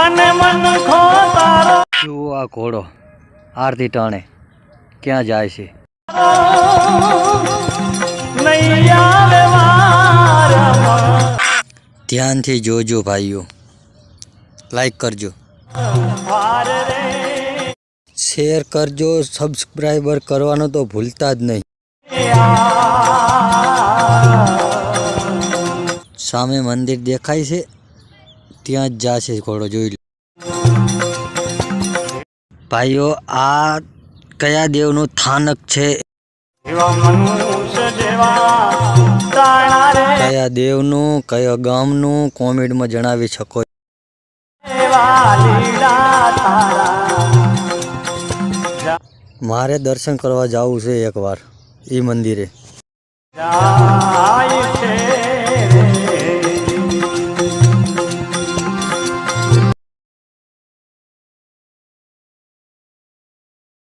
અને મન ખો તારો. જુઓ આ ઘોડો આરતી ટાણે ક્યાં જાય છે? ધ્યાનથી જોજો ભાઈઓ લાઈક કરજો. શેર કરજો સબસ્ક્રાઈબર કરવાનો તો ભૂલતા જ નહીં. સામે મંદિર દેખાય છે. ત્યાં જ જાશે ઘોડો, જોઈ લો. ભાઈઓ, આ કયા દેવનું સ્થાનક છે? કયા દેવનું, કયા ગામનું, કોમેન્ટમાં જણાવી શકો મારે દર્શન કરવા જવું છે એકવાર એ મંદિરે.